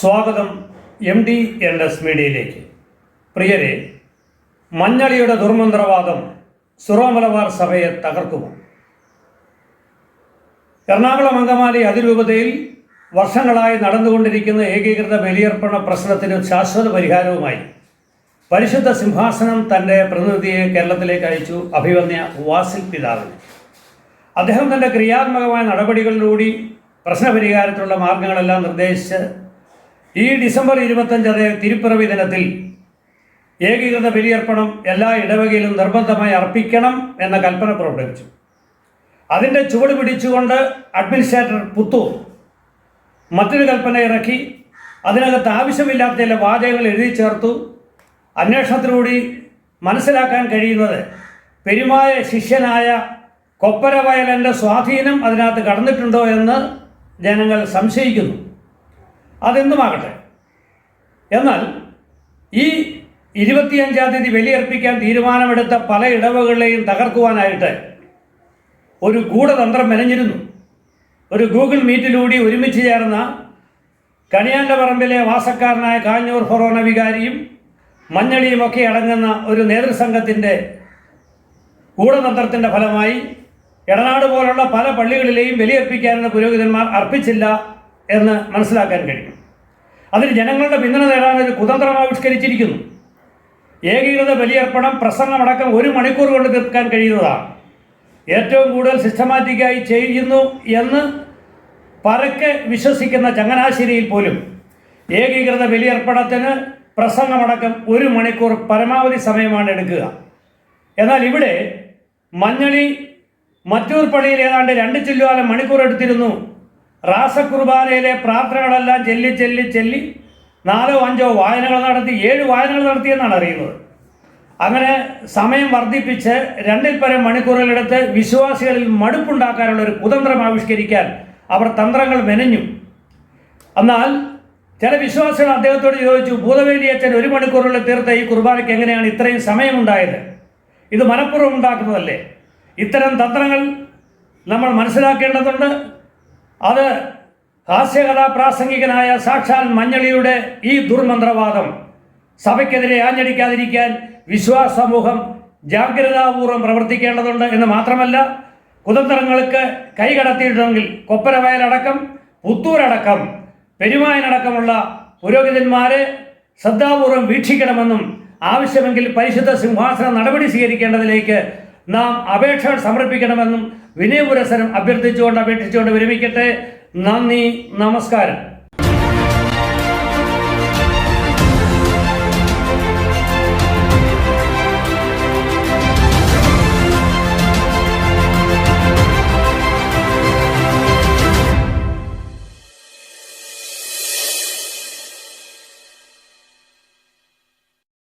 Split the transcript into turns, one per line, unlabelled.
സ്വാഗതം M D N S മീഡിയയിലേക്ക് പ്രിയരെ മഞ്ഞളിയുടെ ദുർമന്ത്രവാദം സുറോമലബാർ സഭയെ തകർക്കുമോ? എറണാകുളം അങ്കമാലി അതിരൂപതയിൽ വർഷങ്ങളായി നടന്നുകൊണ്ടിരിക്കുന്ന ഏകീകൃത ബലിയർപ്പണ പ്രശ്നത്തിന് ശാശ്വത പരിഹാരവുമായി പരിശുദ്ധ സിംഹാസനം തന്റെ പ്രതിനിധിയെ കേരളത്തിലേക്ക് അയച്ചു അഭിവന്യ വാസിൽ പിതാവിന്. അദ്ദേഹം തന്റെ ക്രിയാത്മകമായ നടപടികളിലൂടെ പ്രശ്നപരിഹാരത്തിനുള്ള മാർഗങ്ങളെല്ലാം നിർദ്ദേശിച്ച് ഈ ഡിസംബർ ഇരുപത്തഞ്ചത് തിരുപ്പിറവി ദിനത്തിൽ ഏകീകൃത ബലിയർപ്പണം എല്ലാ ഇടവകയിലും നിർബന്ധമായി അർപ്പിക്കണം എന്ന കൽപ്പന പുറപ്പെടുവിച്ചു. അതിന്റെ ചുവട് പിടിച്ചുകൊണ്ട് അഡ്മിനിസ്ട്രേറ്റർ പുത്തൂർ മറ്റൊരു കൽപ്പന ഇറക്കി. അതിനകത്ത് ആവശ്യമില്ലാത്ത ചില വാചകങ്ങൾ എഴുതി ചേർത്തു. അന്വേഷണത്തിലൂടെ മനസ്സിലാക്കാൻ കഴിയുന്നത് പെരുമായ ശിഷ്യനായ കൊപ്പരവയലന്റെ സ്വാധീനം അതിനകത്ത് കടന്നിട്ടുണ്ടോ എന്ന് ജനങ്ങൾ സംശയിക്കുന്നു. അതെന്തുമാകട്ടെ എന്നാൽ ഈ ഇരുപത്തിയഞ്ചാം തീയതി ബലിയർപ്പിക്കാൻ തീരുമാനമെടുത്ത പല ഇടവുകളെയും തകർക്കുവാനായിട്ട് ഒരു ഗൂഢതന്ത്രം മെനഞ്ഞിരുന്നു. ഒരു ഗൂഗിൾ മീറ്റിലൂടെ ഒരുമിച്ച് ചേർന്ന കണിയാന്റെ പറമ്പിലെ വാസക്കാരനായ കാഞ്ഞൂർ ഫൊറോന വികാരിയും മഞ്ഞളിയുമൊക്കെ അടങ്ങുന്ന ഒരു നേതൃസംഘത്തിന്റെ ഗൂഢതന്ത്രത്തിന്റെ ഫലമായി എടനാട് പോലുള്ള പല പള്ളികളിലെയും ബലിയർപ്പിക്കാനുള്ള പുരോഹിതന്മാർ അർപ്പിച്ചില്ല. എന്ന് മനസ്സിലാക്കാൻ കഴിയും. അതിൽ ജനങ്ങളുടെ പിന്തുണ നേടാൻ ഒരു കുതന്ത്രം ആവിഷ്കരിച്ചിരിക്കുന്നു. ഏകീകൃത ബലിയർപ്പണം പ്രസംഗമടക്കം ഒരു മണിക്കൂർ കൊണ്ട് തീർക്കാൻ കഴിയുന്നതാണ്. ഏറ്റവും കൂടുതൽ സിസ്റ്റമാറ്റിക്കായി ചെയ്യുന്നു എന്ന് പരക്കെ വിശ്വസിക്കുന്ന ചങ്ങനാശ്ശേരിയിൽ പോലും ഏകീകൃത ബലിയർപ്പണത്തിന് പ്രസംഗമടക്കം ഒരു മണിക്കൂർ പരമാവധി സമയമാണ് എടുക്കുക. എന്നാൽ ഇവിടെ മഞ്ഞളി മറ്റൂർ പള്ളിയിൽ ഏതാണ്ട് രണ്ട് ചില്ലുകാലം മണിക്കൂർ എടുത്തിരുന്നു. റാസകുർബാനയിലെ പ്രാർത്ഥനകളെല്ലാം ചെല്ലി ചെല്ലി ചെല്ലി നാലോ അഞ്ചോ വായനകൾ നടത്തി ഏഴ് വായനകൾ നടത്തിയെന്നാണ് അറിയുന്നത്. അങ്ങനെ സമയം വർദ്ധിപ്പിച്ച് രണ്ടിൽ പരം മണിക്കൂറുകളെടുത്ത് വിശ്വാസികളിൽ മടുപ്പുണ്ടാക്കാനുള്ള ഒരു കുതന്ത്രം ആവിഷ്കരിക്കാൻ അവർ തന്ത്രങ്ങൾ മെനഞ്ഞു. എന്നാൽ ചില വിശ്വാസികൾ അദ്ദേഹത്തോട് ചോദിച്ചു ഭൂതവേലി അച്ഛൻ ഒരു മണിക്കൂറിൽ തീർത്ത ഈ കുർബാനയ്ക്ക് എങ്ങനെയാണ് ഇത്രയും സമയമുണ്ടായത്? ഇത് മനഃപൂർവം ഉണ്ടാക്കുന്നതല്ലേ? ഇത്തരം തന്ത്രങ്ങൾ നമ്മൾ മനസ്സിലാക്കേണ്ടതുണ്ട് അത് ഹാസ്യകഥാപ്രാസംഗികനായ സാക്ഷാൽ മഞ്ഞളിയുടെ ഈ ദുർമന്ത്രവാദം സഭയ്ക്കെതിരെ ആഞ്ഞടിക്കാതിരിക്കാൻ വിശ്വാസ സമൂഹം ജാഗ്രതാപൂർവം പ്രവർത്തിക്കേണ്ടതുണ്ട് എന്ന് മാത്രമല്ല കുതന്ത്രങ്ങൾക്ക് കൈകടത്തിയിട്ടുണ്ടെങ്കിൽ കൊപ്പരവയലടക്കം പുത്തൂരടക്കം പെരുമായനടക്കമുള്ള പുരോഹിതന്മാരെ ശ്രദ്ധാപൂർവം വീക്ഷിക്കണമെന്നും ആവശ്യമെങ്കിൽ പരിശുദ്ധ സിംഹാസന നടപടി സ്വീകരിക്കേണ്ടതിലേക്ക് നാം അപേക്ഷ സമർപ്പിക്കണമെന്നും വിനയപുരസരം അഭ്യർത്ഥിച്ചുകൊണ്ട് അപേക്ഷിച്ചുകൊണ്ട് വിരമിക്കട്ടെ. നന്ദി നമസ്കാരം.